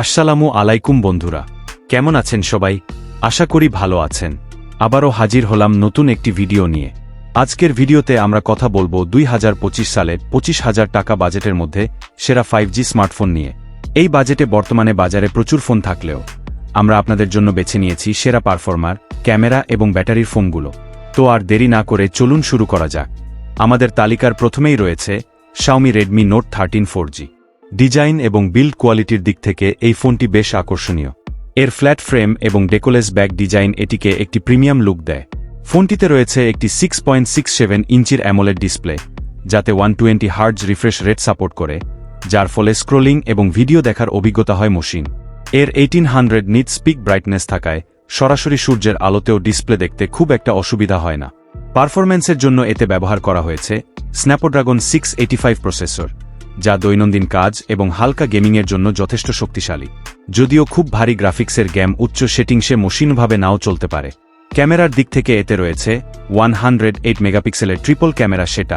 আসসালামু আলাইকুম বন্ধুরা। কেমন আছেন সবাই? আশা করি ভালো আছেন। আবারও হাজির হলাম নতুন একটি ভিডিও নিয়ে। আজকের ভিডিওতে আমরা কথা বলব দুই হাজার পঁচিশ সালে পঁচিশ হাজার টাকা বাজেটের মধ্যে সেরা ফাইভ জি স্মার্টফোন নিয়ে। এই বাজেটে বর্তমানে বাজারে প্রচুর ফোন থাকলেও আমরা আপনাদের জন্য বেছে নিয়েছি সেরা পারফর্মার ক্যামেরা এবং ব্যাটারির ফোনগুলো। তো আর দেরি না করে চলুন শুরু করা যাক। আমাদের তালিকার প্রথমেই রয়েছে Xiaomi Redmi Note thirteen four G design এবং বিল্ড কোয়ালিটির দিক থেকে এই ফোনটি বেশ আকর্ষণীয়। এর ফ্ল্যাট ফ্রেম এবং ডেকোলেস ব্যাক ডিজাইন এটিকে একটি প্রিমিয়াম লুক দেয়। ফোনটিতে রয়েছে একটি সিক্স পয়েন্ট সিক্স সেভেন ইঞ্চির অ্যামোলেড ডিসপ্লে, যাতে one twenty hertz refresh rate support করে, যার ফলে স্ক্রোলিং এবং ভিডিও দেখার অভিজ্ঞতা হয় মসিন এর eighteen hundred nit peak brightness থাকায় সরাসরি সূর্যের আলোতেও ডিসপ্লে দেখতে খুব একটা অসুবিধা হয় না। পারফরম্যান্সের জন্য এতে ব্যবহার করা হয়েছে Snapdragon six eighty five processor. যা দৈনন্দিন কাজ এবং হালকা গেমিংয়ের জন্য যথেষ্ট শক্তিশালী। যদিও খুব ভারী গ্রাফিক্সের গেম উচ্চ সেটিংসে মসৃণভাবে নাও চলতে পারে। ক্যামেরার দিক থেকে এতে রয়েছে ওয়ান হান্ড্রেড এইট মেগাপিক্সেলের ট্রিপল ক্যামেরা সেট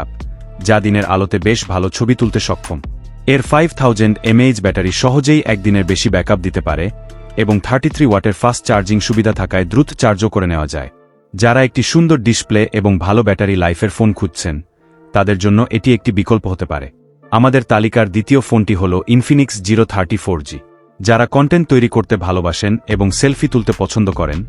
যা দিনের আলোতে বেশ ভালো ছবি তুলতে সক্ষম। এর ফাইভ থাউজেন্ড এমএইচ ব্যাটারি সহজেই একদিনের বেশি ব্যাকআপ দিতে পারে এবং থার্টি থ্রি ওয়াটের ফাস্ট চার্জিং সুবিধা থাকায় দ্রুত চার্জও করে নেওয়া যায়। যারা একটি সুন্দর ডিসপ্লে এবং ভালো ব্যাটারি লাইফের ফোন খুঁজছেন, তাদের জন্য এটি একটি বিকল্প হতে পারে। আমাদের তালিকার দ্বিতীয় ফোনটি হল Infinix zero thirty four G. যারা কন্টেন্ট তৈরি করতে ভালোবাসেন এবং সেলফি তুলতে পছন্দ করেন,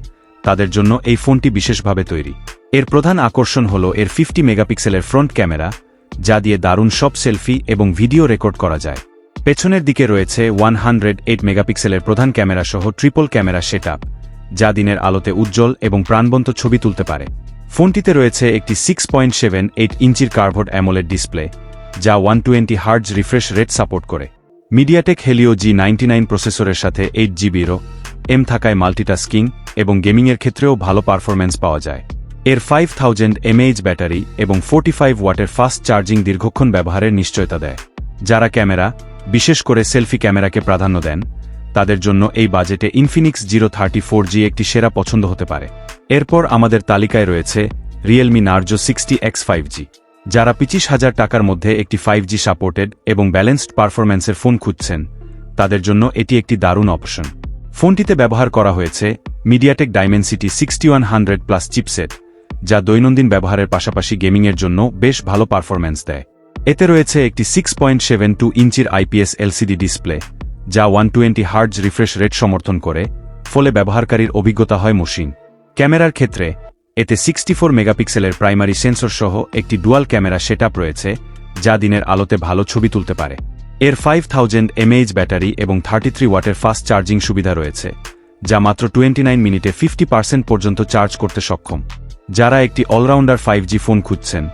তাদের জন্য এই ফোনটি বিশেষভাবে তৈরি। এর প্রধান আকর্ষণ হল এর ফিফটি মেগাপিক্সেলের ফ্রন্ট ক্যামেরা যা দিয়ে দারুণ সব সেলফি এবং ভিডিও রেকর্ড করা যায়। পেছনের দিকে রয়েছে ওয়ান হান্ড্রেড এইট মেগাপিক্সেলের প্রধান ক্যামেরা সহ ট্রিপল ক্যামেরা সেট যা দিনের আলোতে উজ্জ্বল এবং প্রাণবন্ত ছবি তুলতে পারে। ফোনটিতে রয়েছে একটি সিক্স পয়েন্ট সেভেন এইট ইঞ্চির কার্ভোড অ্যামোলেড ডিসপ্লে যা one twenty hertz refresh rate support করে। MediaTek Helio G ninety nine প্রসেসরের সাথে এইট জিবিরও এম থাকায় মাল্টিটাস্কিং এবং গেমিংয়ের ক্ষেত্রেও ভালো পারফরম্যান্স পাওয়া যায়। এর ফাইভ থাউজেন্ড এমএইচ ব্যাটারি এবং ফোর্টি ফাইভ ওয়াটের ফাস্ট চার্জিং দীর্ঘক্ষণ ব্যবহারের নিশ্চয়তা দেয়। যারা ক্যামেরা, বিশেষ করে সেলফি ক্যামেরাকে প্রাধান্য দেন, তাদের জন্য এই বাজেটে Infinix zero thirty four G একটি সেরা পছন্দ হতে পারে। এরপর আমাদের তালিকায় রয়েছে Realme Narzo sixty X five G যারা পঁচিশ হাজার টাকার মধ্যে একটি ফাইভ জি সাপোর্টেড এবং ব্যালেন্সড পারফরম্যান্সের ফোন খুঁজছেন, তাদের জন্য এটি একটি দারুণ অপশন ফোনটিতে ব্যবহার করা হয়েছে MediaTek Dimensity sixty one hundred plus chipset যা দৈনন্দিন ব্যবহারের পাশাপাশি গেমিংয়ের জন্য বেশ ভালো পারফরম্যান্স দেয়। এতে রয়েছে একটি সিক্স পয়েন্ট সেভেন টু ইঞ্চির আইপিএস এলসিডি ডিসপ্লে যা one twenty hertz refresh rate সমর্থন করে, ফলে ব্যবহারকারীর অভিজ্ঞতা হয় মসিন ক্যামেরার ক্ষেত্রে এতে সিক্সটি ফোর মেগাপিক্সেলের প্রাইমারি সেন্সর সহ একটি ডুয়াল ক্যামেরা সেট রয়েছে, যা দিনের আলোতে ভালো ছবি তুলতে পারে। এর ফাইভ থাউজেন্ড এমএইচ ব্যাটারি এবং থার্টি থ্রি ওয়াটের ফাস্ট চার্জিং সুবিধা রয়েছে, যা মাত্র টোয়েন্টি নাইন মিনিটে ফিফটি পার্সেন্ট পর্যন্ত চার্জ করতে সক্ষম। যারা একটি অলরাউন্ডার ফাইভ জি ফোন খুঁজছেন,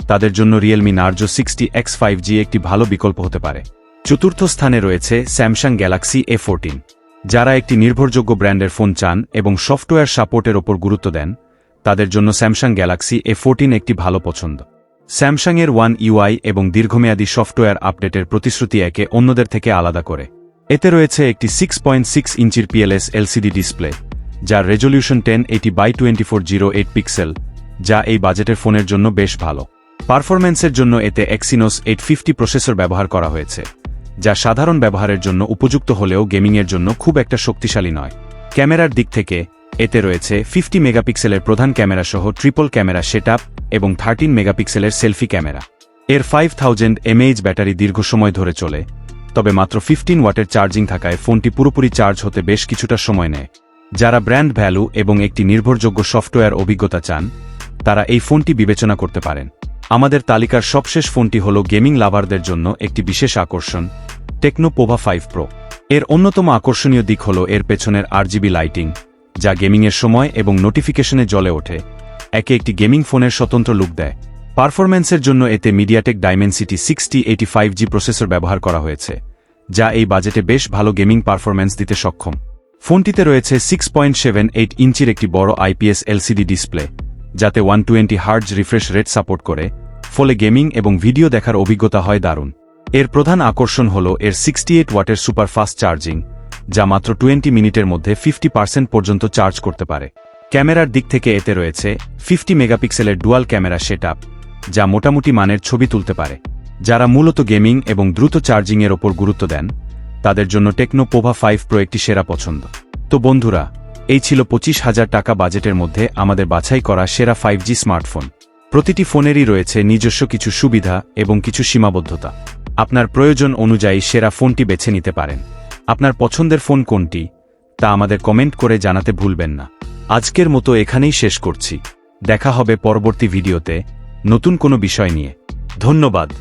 তাদের জন্য Realme Narzo sixty X five G একটি ভালো বিকল্প হতে পারে। চতুর্থ স্থানে রয়েছে স্যামসাং গ্যালাক্সি এ ফোরটিন যারা একটি নির্ভরযোগ্য ব্র্যান্ডের ফোন চান এবং সফটওয়্যার সাপোর্টের ওপর গুরুত্ব দেন তাদের জন্য স্যামসাং গ্যালাক্সি এ ফোরটিন একটি ভালো পছন্দ। স্যামসাংয়ের ওয়ান ইউআই এবং দীর্ঘমেয়াদী সফটওয়্যার আপডেটের প্রতিশ্রুতি একে অন্যদের থেকে আলাদা করে। এতে রয়েছে একটি সিক্স পয়েন্ট সিক্স ইঞ্চির পিএলএস এলসিডি ডিসপ্লে, যার resolution ten eighty by twenty four zero eight pixel, যা এই বাজেটের ফোনের জন্য বেশ ভালো। পারফরম্যান্সের জন্য এতে এক্সিনোস এইট ফিফটি প্রসেসর ব্যবহার করা হয়েছে, যা সাধারণ ব্যবহারের জন্য উপযুক্ত হলেও গেমিংয়ের জন্য খুব একটা শক্তিশালী নয়। ক্যামেরার দিক থেকে এতে রয়েছে ফিফটি মেগাপিক্সেলের প্রধান ক্যামেরা সহ ট্রিপল ক্যামেরা সেট এবং থার্টিন মেগাপিক্সেলের সেলফি ক্যামেরা। এর ফাইভ থাউজেন্ড এমএইচ ব্যাটারি দীর্ঘ সময় ধরে চলে, তবে মাত্র ফিফটিন ওয়াটের চার্জিং থাকায় ফোনটি পুরোপুরি চার্জ হতে বেশ কিছুটা সময় নেয়। যারা ব্র্যান্ড ভ্যালু এবং একটি নির্ভরযোগ্য সফটওয়্যার অভিজ্ঞতা চান, তারা এই ফোনটি বিবেচনা করতে পারেন। আমাদের তালিকার সবশেষ ফোনটি হল গেমিং লাভারদের জন্য একটি বিশেষ আকর্ষণ, টেকনো পোভা ফাইভ প্রো। এর অন্যতম আকর্ষণীয় দিক হল এর পেছনের আরজিবি লাইটিং। যা গেমিংয়ের সময় এবং নোটিফিকেশনে জ্বলে ওঠে। একে একটি গেমিং ফোনের স্বতন্ত্র লুক দেয়। পারফরম্যান্সের জন্য এতে MediaTek Dimensity sixty eighty five G processor ব্যবহার করা হয়েছে, যা এই বাজেটে বেশ ভালো গেমিং পারফরম্যান্স দিতে সক্ষম। ফোনটিতে রয়েছে সিক্স পয়েন্ট সেভেন এইট ইঞ্চির একটি বড় আইপিএস এলসিডি ডিসপ্লে, যাতে one twenty hertz refresh rate support করে, ফলে গেমিং এবং ভিডিও দেখার অভিজ্ঞতা হয় দারুণ। এর প্রধান আকর্ষণ হল এর সিক্সটি এইট ওয়াটের সুপার ফাস্ট চার্জিং যা মাত্র টোয়েন্টি মিনিটের মধ্যে ফিফটি পার্সেন্ট পর্যন্ত চার্জ করতে পারে। ক্যামেরার দিক থেকে এতে রয়েছে ফিফটি মেগাপিক্সেলের ডুয়াল ক্যামেরা সেট যা মোটামুটি মানের ছবি তুলতে পারে। যারা মূলত গেমিং এবং দ্রুত চার্জিংয়ের ওপর গুরুত্ব দেন, তাদের জন্য টেকনো পোভা ফাইভ প্রো একটি সেরা পছন্দ। তো বন্ধুরা, এই ছিল পঁচিশ হাজার টাকা বাজেটের মধ্যে আমাদের বাছাই করা সেরা ফাইভ জি স্মার্টফোন। প্রতিটি ফোনেরই রয়েছে নিজস্ব কিছু সুবিধা এবং কিছু সীমাবদ্ধতা। আপনার প্রয়োজন অনুযায়ী সেরা ফোনটি বেছে নিতে পারেন। আপনার পছন্দের ফোন কোনটি, তা আমাদের কমেন্ট করে জানাতে ভুলবেন না। আজকের মতো এখানেই শেষ করছি। দেখা হবে পরবর্তী ভিডিওতে। নতুন কোনো বিষয় নিয়ে। ধন্যবাদ।